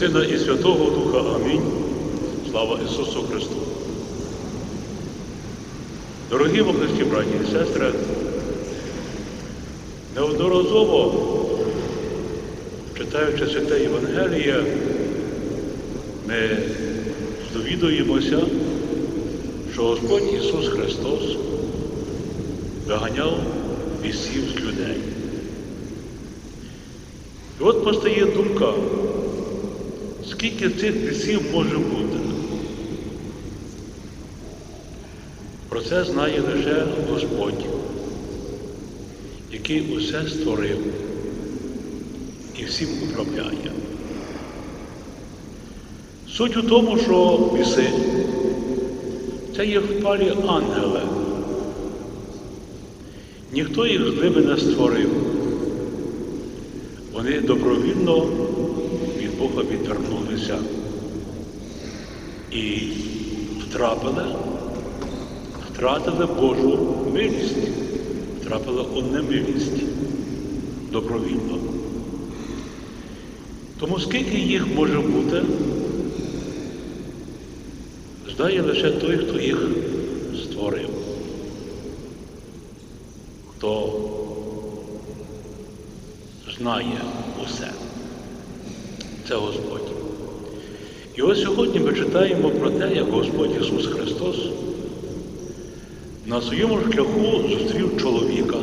Сина, і Святого Духа. Амінь. Слава Ісусу Христу. Дорогі во Христі, браті і сестри, неодноразово, читаючи святе Євангеліє, ми довідуємося, що Господь Ісус Христос виганяв бісів з людей. І от постає думка, скільки цих бісів може бути. Про це знає лише Господь, який усе створив і всім управляє. Суть у тому, що біси це є впалі ангели. Ніхто їх з не створив. Вони добровільно від Бога відвернулися і втрапили, втратили Божу милість, втрапили у немилість добровільно. Тому скільки їх може бути, знає лише той, хто їх створив, хто знає усе. Це Господь. І ось сьогодні ми читаємо про те, як Господь Ісус Христос на своєму шляху зустрів чоловіка,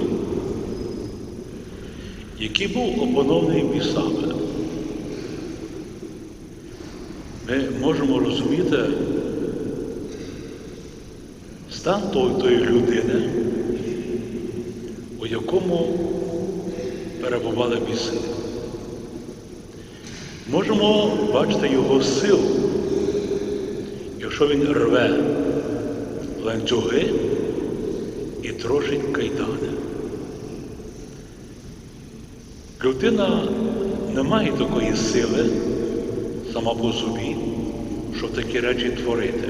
який був опанований бісами. Ми можемо розуміти стан тої, людини, у якому перебували біси. Можемо бачити його силу, якщо він рве ланцюги і трощить кайдани. Людина не має такої сили сама по собі, щоб такі речі творити.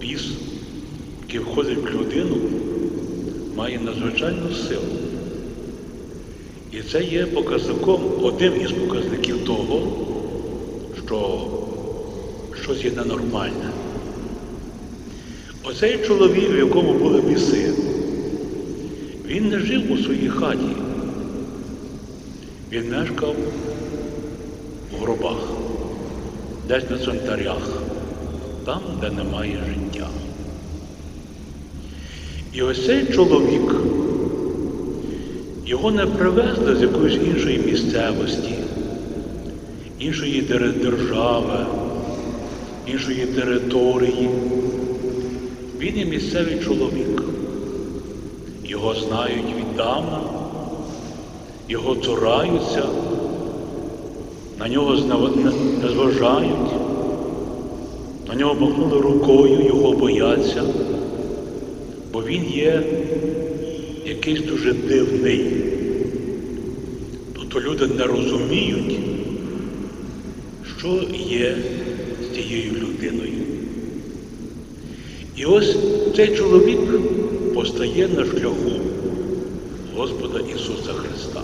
Біс, який входить в людину, має надзвичайну силу. І це є показником, одним із показників того, що щось є ненормальне. Оцей чоловік, в якому були біси, він не жив у своїй хаті. Він мешкав в гробах, десь на цвинтарях, там, де немає життя. І ось цей чоловік. Його не привезли з якоїсь іншої місцевості, іншої держави, іншої території. Він є місцевий чоловік. Його знають віддавна, його цураються, на нього не зважають, на нього махнули рукою, його бояться, бо він є якийсь дуже дивний. Тобто люди не розуміють, що є з тією людиною. І ось цей чоловік постає на шляху Господа Ісуса Христа.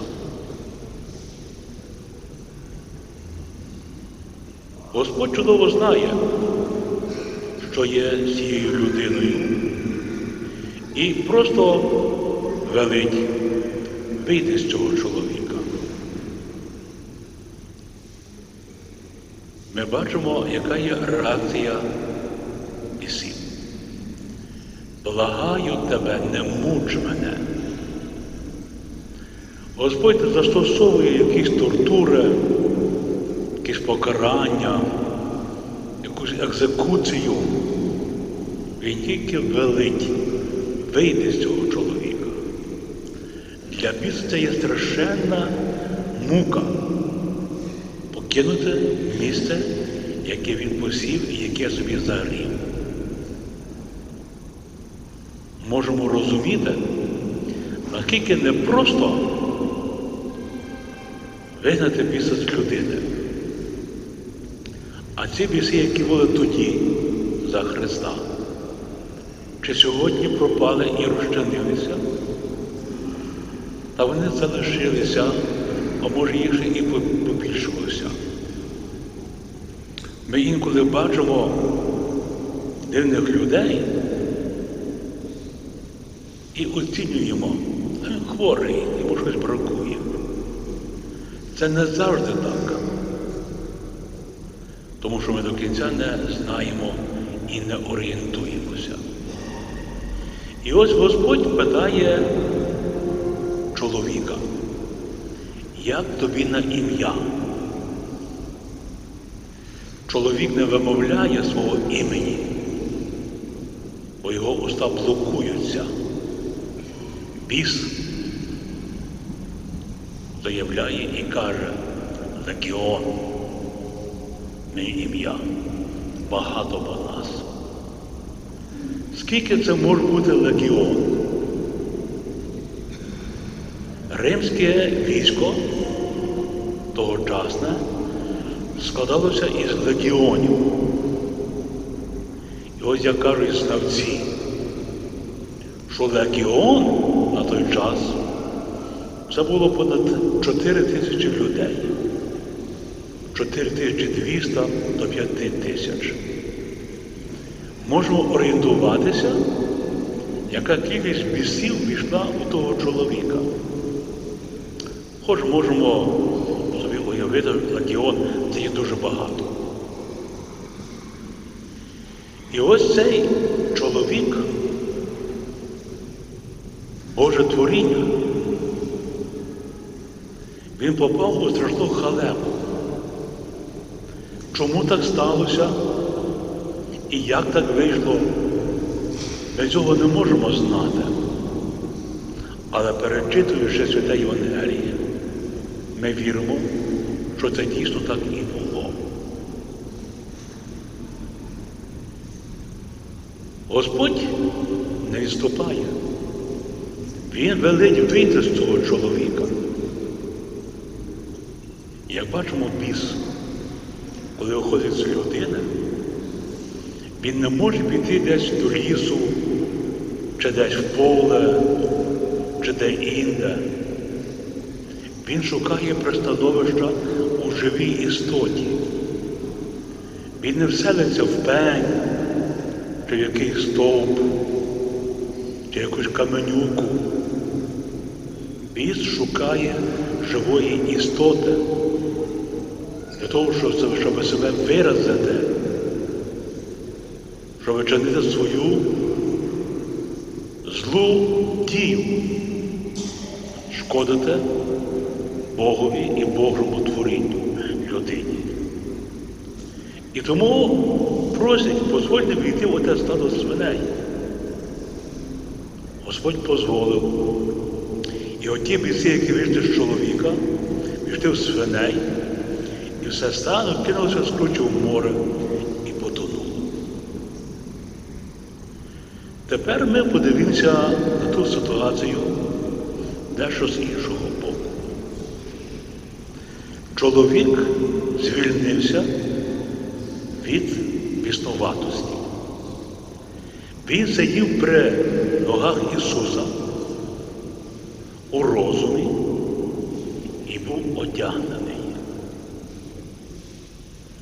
Господь чудово знає, що є цією людиною. І просто велить вийти з цього чоловіка. Ми бачимо, яка є реакція тебе, не муч мене. Господь застосовує якісь тортури, якісь покарання, якусь екзекуцію. Він тільки велить вийти з цього чоловіка. Для біса це є страшенна мука покинути місце, яке він посів і яке собі загрів. Можемо розуміти, наскільки непросто вигнати біса з людини. А ці біси, які були тоді за Христа, чи сьогодні пропали і розчинилися, та вони залишилися, а може їх ще і побільшилося. Ми інколи бачимо дивних людей і оцінюємо, «Е, хворий, йому щось бракує. Це не завжди так. Тому що ми до кінця не знаємо і не орієнтуємося. І ось Господь питає чоловіка, як тобі на ім'я? Чоловік не вимовляє свого імені, бо його уста блокуються. Біс заявляє і каже Легіон, не ім'я, багато нас. Скільки це може бути легіон? Римське військо тогочасне складалося із легіонів. І ось як кажуть знавці, що легіон той час це було понад 4 тисячі людей. 4200 до 5 тисяч. Можемо орієнтуватися, яка кількість бісів пішла у того чоловіка. Хоч можемо собі уявити, легіон це є дуже багато. І ось цей чоловік, Боже творіння, він попав у страшну халепу. Чому так сталося і як так вийшло? Ми цього не можемо знати. Але перечитуючи святе Євангеліє, ми віримо, що це дійсно так і було. Господь не відступає. Він велить вийти з цього чоловіка. Як бачимо біс, коли виходить з людини, він не може піти десь до лісу, чи десь в поле, чи де інде. Він шукає пристановища у живій істоті. Він не вселиться в пень, чи в якийсь стовп, чи якусь каменюку. Біс шукає живої істоти для того, щоб себе виразити, щоб чинити свою злу дію, шкодити Богові і Божому творінню людині. І тому просять, дозвольте війти в оте стадо свиней. Господь дозволив. Оті біси, які вийшли з чоловіка, війшли в свиней, і все стало, кинулося скручу в море і потонуло. Тепер ми подивимося на ту ситуацію дещо з іншого боку. Чоловік звільнився від біснуватості. Він сидів при ногах Ісуса у розумі і був одягнений.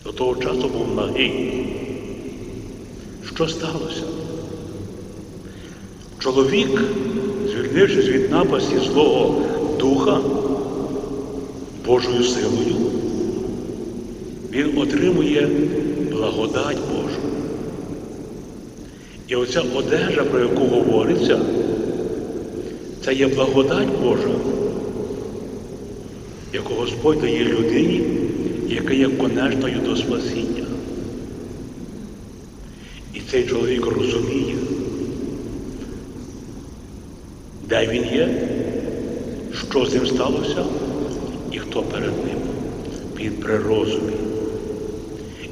До того часу був нагий. Що сталося? Чоловік, звільнившись від напасті Злого Духа Божою силою, він отримує благодать Божу. І оця одежа, про яку говориться, це є благодать Божа, яку Господь дає людині, яка є конечною до спасіння. І цей чоловік розуміє, де він є, що з ним сталося і хто перед ним. Він при розумі.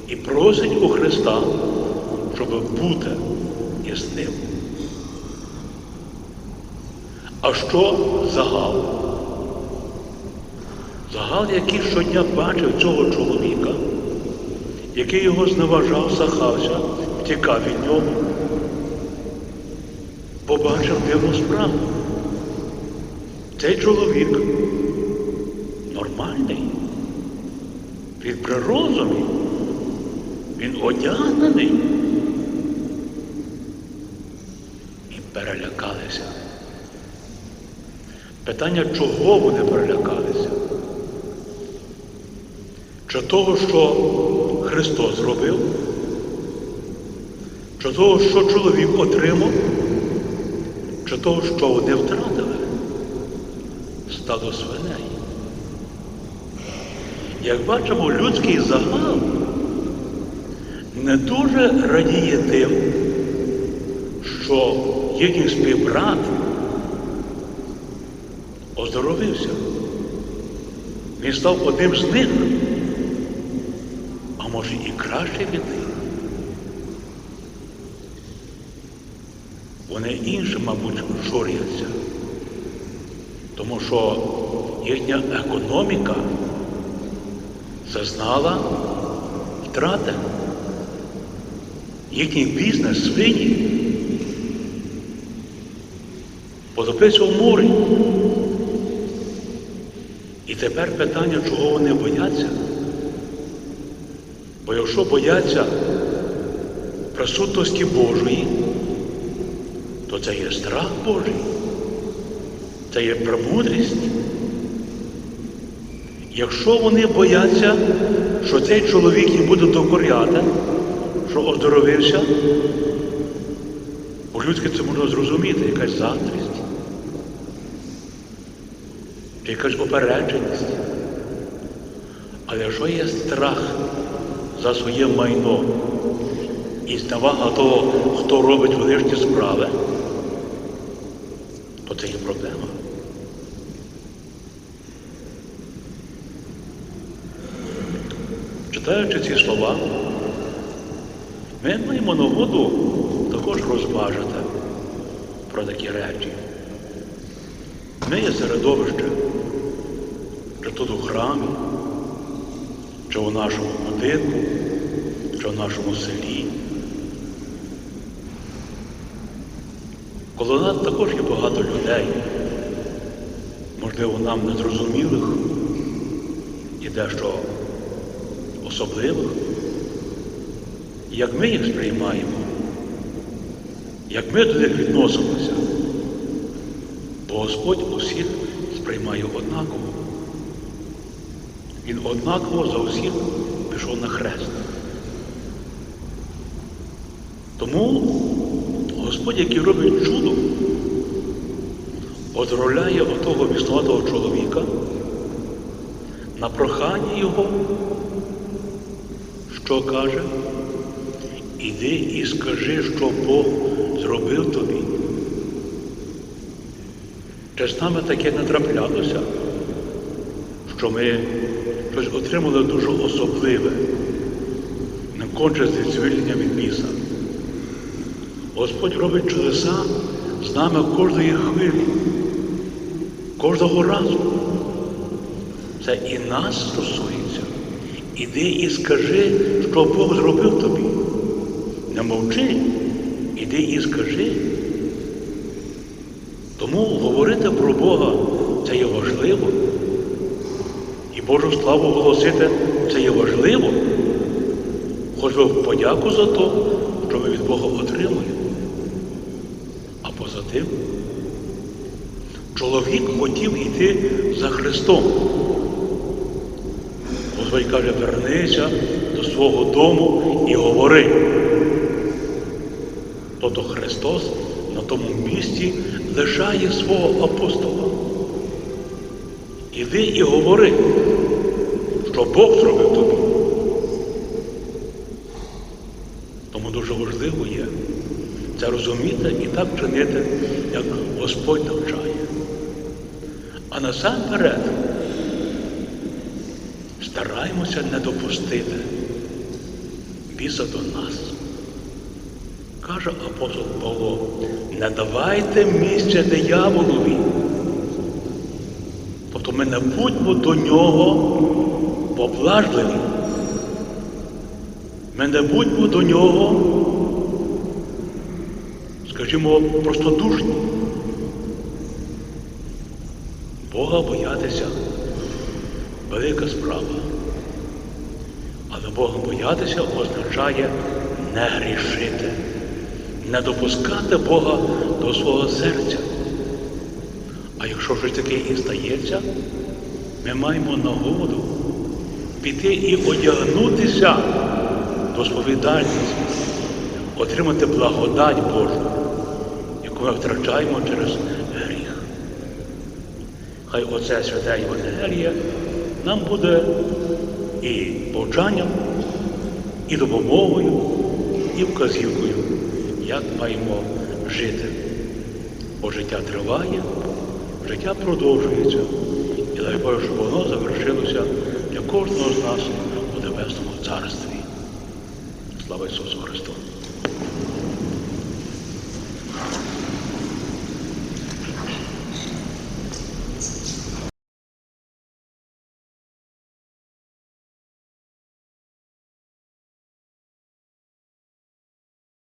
і просить у Христа, щоб бути із ним. А що загал? Загал, який щодня бачив цього чоловіка, який його зневажав, сахався, втікав від нього, побачив дивну справу. Цей чоловік нормальний, він при розумі, він одягнений. І перелякалися. Питання, чого вони перелякалися? Чи того, що Христос зробив? Чи того, що чоловік отримав? Чи того, що вони втратили? Стадо свиней. Як бачимо, людський загал не дуже радіє тим, що їхній співбрат оздоровився. Він став одним з них, а може і краще від них. Вони іншим, мабуть, журяться, тому що їхня економіка зазнала втрати. Їхній бізнес свині потопився в морі. Тепер питання, чого вони бояться. Бо якщо бояться присутності Божої, то це є страх Божий, це є премудрість. Якщо вони бояться, що цей чоловік їм буде докоряти, що оздоровився, по-людськи це можна зрозуміти, якась заздрість, чи якась опередженість. Але якщо є страх за своє майно і зневага того, хто робить величні справи, то це є проблема. Читаючи ці слова, ми маємо нагоду також розважити про такі речі. Ми є середовище, чи тут у храмі, чи у нашому будинку, чи в нашому селі. Коло нас також є багато людей, можливо, нам незрозумілих і дещо особливих. Як ми їх сприймаємо, як ми до них відносимося, Господь усіх сприймає однаково. Він однаково за усіх пішов на хрест. Тому Господь, який робить чудо, оздоровляє отого біснуватого чоловіка на прохання його, що каже, іди і скажи, що Бог зробив тобі. Чи з нами таке не траплялося, що ми щось отримали дуже особливе, не конче звільнення від біса. Господь робить чудеса з нами кожної хвилі, кожного разу. Це і нас стосується. Іди і скажи, що Бог зробив тобі. Не мовчи, іди і скажи. Тому говорити про Бога це є важливо. І Божу славу голосити це є важливо. Хоч би в подяку за те, що ми від Бога отримуємо. А поза тим, чоловік хотів йти за Христом. Господь каже, вернися до свого дому і говори. Тобто Христос на тому місці лишає свого апостола. Іди і говори, що Бог зробив тобі. Тому дуже важливо є це розуміти і так чинити, як Господь навчає. А насамперед стараємося не допустити біса до нас. Каже апостол Павло, не давайте місця дияволові. Тобто ми не будьмо до нього поблажливі. Ми не будьмо до нього, скажімо, простодушні. Бога боятися велика справа. Але Бога боятися означає не грішити, не допускати Бога до свого серця. А якщо щось таке і стається, ми маємо нагоду піти і одягнутися до сповідальності, отримати благодать Божу, яку ми втрачаємо через гріх. Хай оце святе Євангеліє нам буде і повчанням, і допомогою, і вказівкою, як маємо жити. Бо життя триває, життя продовжується. І дай Боже, щоб воно завершилося для кожного з нас у Небесному Царстві. Слава Ісусу Христу!